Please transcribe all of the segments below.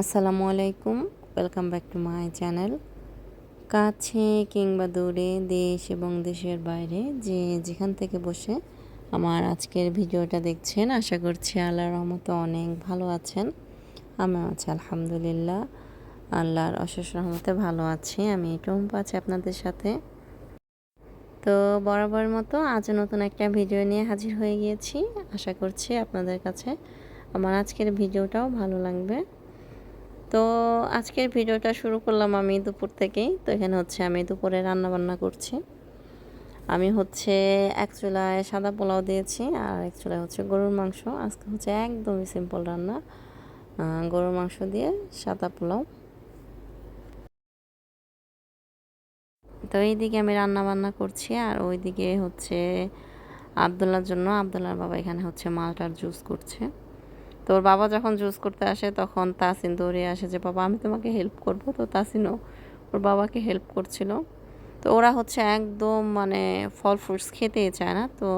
আসসালামু আলাইকুম welcome back to my channel কাছে কিংবা দূরে দেশ এবং দেশের বাইরে যে যেখান থেকে বসে আমার আজকের ভিডিওটা দেখছেন, আশা করছি আল্লাহর রহমতে অনেক ভালো আছেন। আমি আছি, আলহামদুলিল্লাহ। আল্লাহর অশেষ রহমতে ভালো আছি, আমি টুম্পা আছি আপনাদের সাথে। তো বরাবর মতো আজ নতুন একটা ভিডিও নিয়ে হাজির হয়ে গিয়েছি। আশা করছি আপনাদের কাছে আমার আজকের ভিডিওটাও ভালো লাগবে। তো আজকের ভিডিওটা শুরু করলাম আমি দুপুর থেকেই। তো এখানে হচ্ছে আমি দুপুরে রান্না বান্না করছি। আমি হচ্ছে এক চুলায় সাদা পোলাও দিয়েছি আর এক চুলায় হচ্ছে গরুর মাংস। আজকে হচ্ছে একদমই সিম্পল রান্না। গরুর মাংস দিয়ে সাদা পোলাও। তো এইদিকে আমি রান্না বান্না করছি আর ওইদিকে হচ্ছে আবদুল্লার জন্য আবদুল্লার বাবা এখানে হচ্ছে মালটার জুস করছে। তো ওর বাবা যখন জুস করতে আসে, তখন তাসিন দৌড়ে আসে যে, বাবা, আমি তোমাকে হেল্প করব। তো তাসিনও ওর বাবাকে হেল্প করছিল। তো ওরা হচ্ছে একদম মানে ফল ফ্রুটস খেতেই চায় না। তো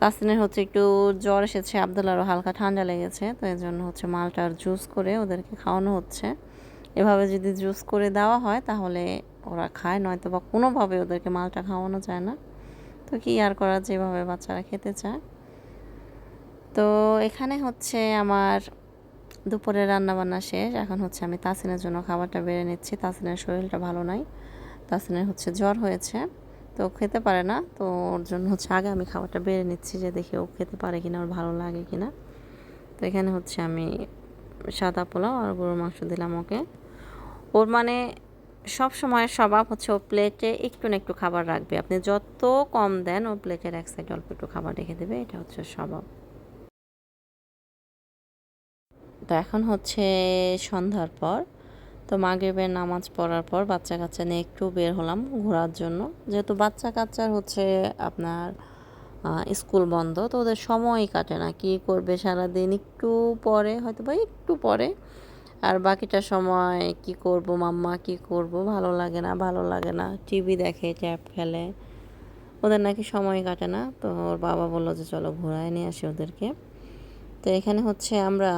তাসিনের হচ্ছে একটু জ্বর এসেছে আবদুল্লারও হালকা ঠান্ডা লেগেছে। তো এই জন্য হচ্ছে মালটার জুস করে ওদেরকে খাওয়ানো হচ্ছে। এভাবে যদি জুস করে দেওয়া হয়, তাহলে ওরা খায়। নয়তো বা কোনোভাবে ওদেরকে মালটা খাওয়ানো যায় না। তো কি আর করা যেভাবে বাচ্চারা খেতে চায়। তো এখানে হচ্ছে আমার দুপুরে রান্নাবান্না শেষ। এখন হচ্ছে আমি তাসিনের জন্য খাবারটা বেড়ে নিচ্ছি। তাসিনের শরীরটা ভালো নাই। তাসিনের হচ্ছে জ্বর হয়েছে। তো খেতে পারে না। তো ওর জন্য হচ্ছে আগে আমি খাবারটা বেড়ে নিচ্ছি যে দেখি ও খেতে পারে কিনা, ওর ভালো লাগে কিনা। তো এখানে হচ্ছে আমি সাদা পোলাও আর গরুর মাংস দিলাম ওকে। ওর মানে সব সময় স্বভাব হচ্ছে ও প্লেটে একটু না একটু খাবার রাখবে। আপনি যত কম দেন ও প্লেটের এক সাইড অল্প একটু খাবার রেখে দেবে। এটা হচ্ছে স্বভাব। তো এখন হচ্ছে সন্ধ্যার পর। তো মাগরিবের নামাজ পড়ার পর বাচ্চা কাচ্চা নিয়ে একটু বের হলাম ঘোরার জন্য। যেহেতু বাচ্চা কাচ্চার হচ্ছে আপনার স্কুল বন্ধ, তো ওদের সময়ই কাটে না। কি করবে? সারাদিন একটু পরে হয়তো বা একটু পরে। আর বাকিটা সময় কি করব? মাম্মা কি করব? ভালো লাগে না, ভালো লাগে না। টিভি দেখে ট্যাপ খেলে ওদের নাকি সময় কাটে না। তো ওর বাবা বলল যে, চলো ঘোরায় নিয়ে আসি ওদেরকে। তো এখানে হচ্ছে আমরা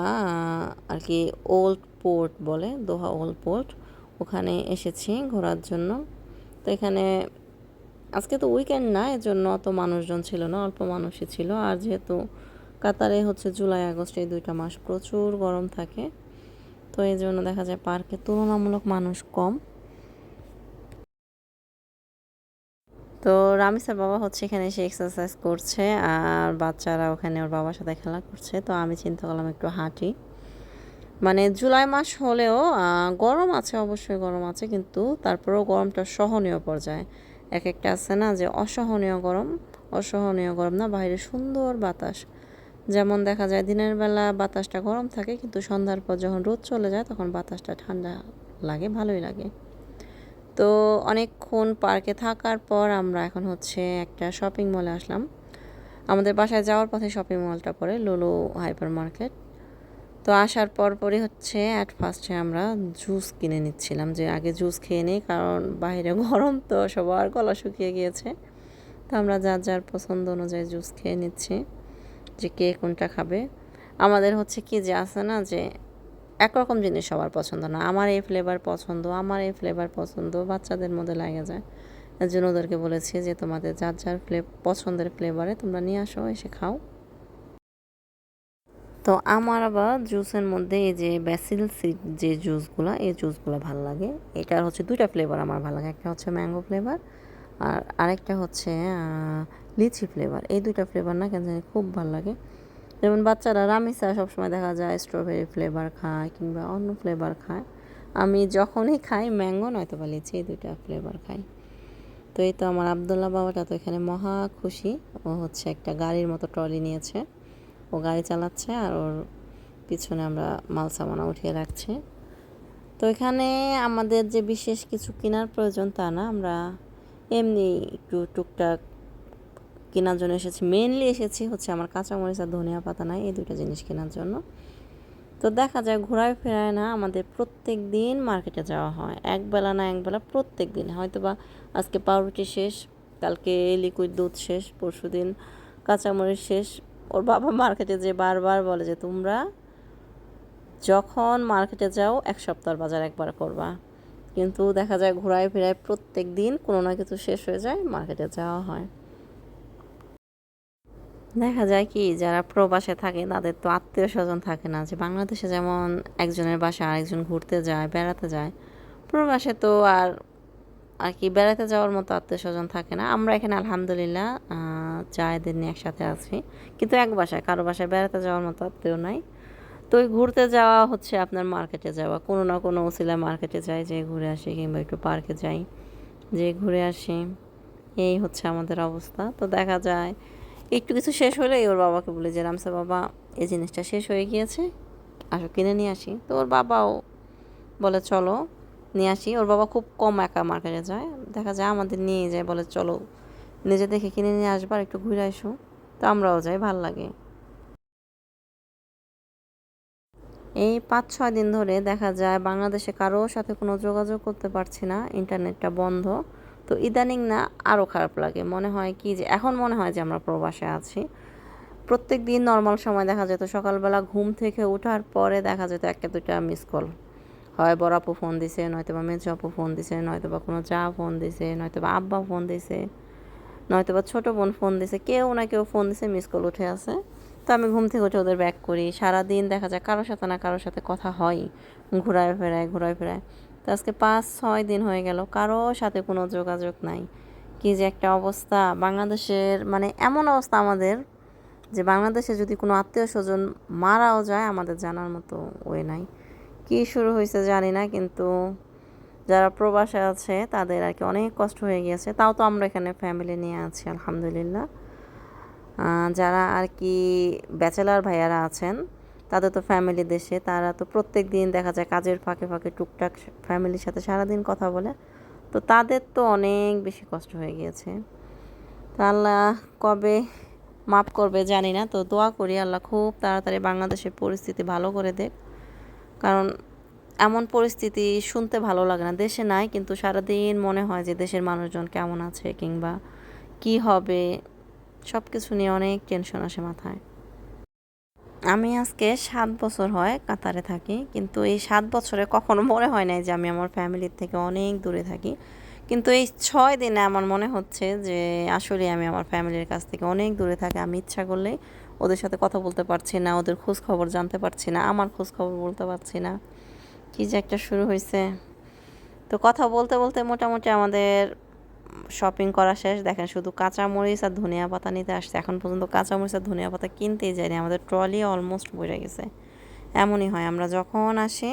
আর কি ওল্ড পোর্ট বলে, দোহা ওল্ড পোর্ট ওখানে এসেছি ঘোরার জন্য। তো এখানে, আজকে তো উইকেন্ড না জন্য অত মানুষজন ছিল না, অল্প মানুষই ছিল। আর যেহেতু কাতারে হচ্ছে জুলাই, আগস্ট এই দুইটা মাস প্রচুর গরম থাকে, তো এই জন্য দেখা যায় পার্কে তুলনামূলক মানুষ কম। তো রামিসার বাবা হচ্ছে এখানে এসে এক্সারসাইজ করছে, আর বাচ্চারা ওখানে ওর বাবার সাথে খেলা করছে। তো আমি চিন্তা করলাম একটু হাঁটি। মানে জুলাই মাস হলেও গরম আছে, অবশ্যই গরম আছে, কিন্তু তারপরেও গরমটা সহনীয় পর্যায়ে। এক একটা আছে না যে অসহনীয় গরম অসহনীয় গরম না, বাইরে সুন্দর বাতাস। যেমন দেখা যায় দিনের বেলা বাতাসটা গরম থাকে, কিন্তু সন্ধ্যার পর যখন রোদ চলে যায়, তখন বাতাসটা ঠান্ডা লাগে, ভালোই লাগে। তো অনেকক্ষণ পার্কে থাকার পর আমরা এখন হচ্ছে একটা শপিং মলে আসলাম। আমাদের বাসায় যাওয়ার পথে শপিং মলটা পড়ে লোলো হাইপার মার্কেট তো আসার পর পরই হচ্ছে অ্যাট ফার্স্টে আমরা জুস কিনে নিচ্ছিলাম যে আগে জুস খেয়ে নিই, কারণ বাইরে গরম তো, সবার গলা শুকিয়ে গিয়েছে। তো আমরা যার যার পছন্দ অনুযায়ী জুস খেয়ে নিচ্ছি যে কে কোনটা খাবে। আমাদের হচ্ছে কি যে আছে না যে একরকম জিনিস সবার পছন্দ না। আমার এই ফ্লেভার পছন্দ, আমার এই ফ্লেভার পছন্দ, বাচ্চাদের মধ্যে লাগে যায়। এর জন্য ওদেরকে বলেছি যে, তোমাদের যার যার ফ্লে পছন্দের ফ্লেভারে তোমরা নিয়ে আসো, এসে খাও। তো আমার আবার জুসের মধ্যে এই যে ব্যাসিল সিড যে জুসগুলো এই জুসগুলো ভালো লাগে। এটার হচ্ছে দুইটা ফ্লেভার আমার ভালো লাগে। একটা হচ্ছে ম্যাঙ্গো ফ্লেভার আর আরেকটা হচ্ছে লিচি ফ্লেভার এই দুইটা ফ্লেভার না কেন জানি খুব ভালো লাগে। যেমন বাচ্চারা রামিসা সবসময় দেখা যায় স্ট্রবেরি ফ্লেভার খায় কিংবা অন্য ফ্লেভার খায়। আমি যখনই খাই ম্যাঙ্গো নয়তো বা এই দুইটা ফ্লেভার খাই। তো এই তো আমার আবদুল্লাহ বাবাটা তো এখানে মহা খুশি। ও হচ্ছে একটা গাড়ির মতো ট্রলি নিয়েছে। ও গাড়ি চালাচ্ছে আর ওর পিছনে আমরা মাল সামানা উঠিয়ে রাখছি। তো এখানে আমাদের যে বিশেষ কিছু কেনার প্রয়োজন তা না, আমরা এমনি একটু টুকটাক কেনার জন্য এসেছি। মেনলি এসেছি হচ্ছে আমার কাঁচামরিচ আর ধনিয়া পাতা নাই, এই দুটো জিনিস কেনার জন্য। তো দেখা যায় ঘোরায় ফেরায় না আমাদের প্রত্যেক দিন মার্কেটে যাওয়া হয়। একবেলা না একবেলা প্রত্যেক দিন। হয়তো বা আজকে পাউরুটি শেষ, কালকে লিকুইড দুধ শেষ, পরশু দিন কাঁচামরিচ শেষ। ওর বাবা মার্কেটে যে বারবার বলে যে, তোমরা যখন মার্কেটে যাও, এক সপ্তাহের বাজার একবার করবা। কিন্তু দেখা যায় ঘোরায় ফেরায় প্রত্যেক দিন কোনো না কিছু শেষ হয়ে যায়, মার্কেটে যাওয়া হয়। দেখা যায় কি, যারা প্রবাসে থাকে, তাদের তো আত্মীয় স্বজন থাকে না। যে বাংলাদেশে যেমন একজনের বাসা আরেকজন ঘুরতে যায়, বেড়াতে যায়, প্রবাসে তো আর আর কি বেড়াতে যাওয়ার মতো আত্মীয় স্বজন থাকে না। আমরা এখানে আলহামদুলিল্লাহ চায়েদের নিয়ে একসাথে আছি। কিন্তু এক বাসায়, কারও বাসায় বেড়াতে যাওয়ার মতো আত্মীয় নাই। তো ওই ঘুরতে যাওয়া হচ্ছে আপনার মার্কেটে যাওয়া। কোনো না কোনো ওসিলা মার্কেটে যাই যে ঘুরে আসি কিংবা একটু পার্কে যাই যে ঘুরে আসি। এই হচ্ছে আমাদের অবস্থা। তো দেখা যায় একটু কিছু শেষ হলেই ওর বাবাকে বলে যে, রামসা বাবা, এই জিনিসটা শেষ হয়ে গিয়েছে, আসো কিনে নিয়ে আসি। তো ওর বাবাও বলে, চলো নিয়ে আসি। ওর বাবা খুব কম একা মার্কেটে যায়। দেখা যায় আমাদের নিয়ে যায়, বলে, চলো নিজে দেখে কিনে নিয়ে আসবার একটু ঘুরে আসো। তো আমরাও যাই, ভালো লাগে। এই পাঁচ, ছয় দিন ধরে দেখা যায় বাংলাদেশে কারোর সাথে কোনো যোগাযোগ করতে পারছি না, ইন্টারনেটটা বন্ধ। তো ইদানিং না আরও খারাপ লাগে। মনে হয় কি যে, এখন মনে হয় যে আমরা প্রবাসে আছি। প্রত্যেক দিন নর্মাল সময় দেখা যেত, সকালবেলা ঘুম থেকে ওঠার পরে দেখা যেত একটা দুইটা মিস কল হয় বড় আপু ফোন দিছে নয়তো বা মেজো আপু ফোন দিছে নয়তো বা কোনো চা ফোন দিছে নয়তো বা আব্বা ফোন দিছে নয়তো বা ছোটো বোন ফোন দিছে, কেউ না কেউ ফোন দিছে মিস কল উঠে আছে। তো আমি ঘুম থেকে উঠে ওদের ব্যাক করি। সারাদিন দেখা যায় কারোর সাথে না কারোর সাথে কথা হয়। ঘোরায় ফেরায় ঘোরায় ফেরায়। তো আজকে পাঁচ, ছয় দিন হয়ে গেল কারও সাথে কোনো যোগাযোগ নাই। কি যে একটা অবস্থা। বাংলাদেশের মানে এমন অবস্থা আমাদের যে বাংলাদেশে যদি কোনো আত্মীয় স্বজন মারাও যায়, আমাদের জানার মতো ওয়ে নাই। কী শুরু হয়েছে জানি না, কিন্তু যারা প্রবাসে আছে, তাদের আর কি অনেক কষ্ট হয়ে গিয়েছে। তাও তো আমরা এখানে ফ্যামিলি নিয়ে আছি, আলহামদুলিল্লাহ। যারা আর কি ব্যাচেলার ভাইয়ারা আছেন তাদের তো ফ্যামিলি দেশে, তারা তো প্রত্যেক দিন দেখা যায় কাজের ফাঁকে ফাঁকে টুকটাক ফ্যামিলির সাথে সারাদিন কথা বলে। তো তাদের তো অনেক বেশি কষ্ট হয়ে গিয়েছে। তো আল্লাহ কবে মাফ করবে জানি না, তো দোয়া করি আল্লাহ খুব তাড়াতাড়ি বাংলাদেশের পরিস্থিতি ভালো করে দেখ। কারণ এমন পরিস্থিতি শুনতে ভালো লাগে না, দেশে নাই কিন্তু সারাদিন মনে হয় যে দেশের মানুষজন কেমন আছে কিংবা কি হবে সব কিছু নিয়ে অনেক টেনশন আসে মাথায়। আমি আজকে সাত বছর হয় কাতারে থাকি, কিন্তু এই সাত বছরে কখনো মনে হয় নাই যে আমি আমার ফ্যামিলির থেকে অনেক দূরে থাকি। কিন্তু এই ছয় দিনে আমার মনে হচ্ছে যে আসলে আমি আমার ফ্যামিলির কাছ থেকে অনেক দূরে থাকি। আমি ইচ্ছা করলে ওদের সাথে কথা বলতে পারছি না, ওদের খোঁজ খবর জানতে পারছি না, আমার খোঁজ খবর বলতে পারছি না। কী যে একটা শুরু হয়েছে তো কথা বলতে বলতে মোটামুটি আমাদের শপিং করা শেষ। দেখেন, শুধু কাঁচামরিচ আর ধনিয়া পাতা নিতে আসছে। এখন পর্যন্ত কাঁচামরিচ আর ধনিয়া পাতা কিনতেই যায়নি আমাদের ট্রলি অলমোস্ট বসে গেছে। এমনই হয়, আমরা যখন আসি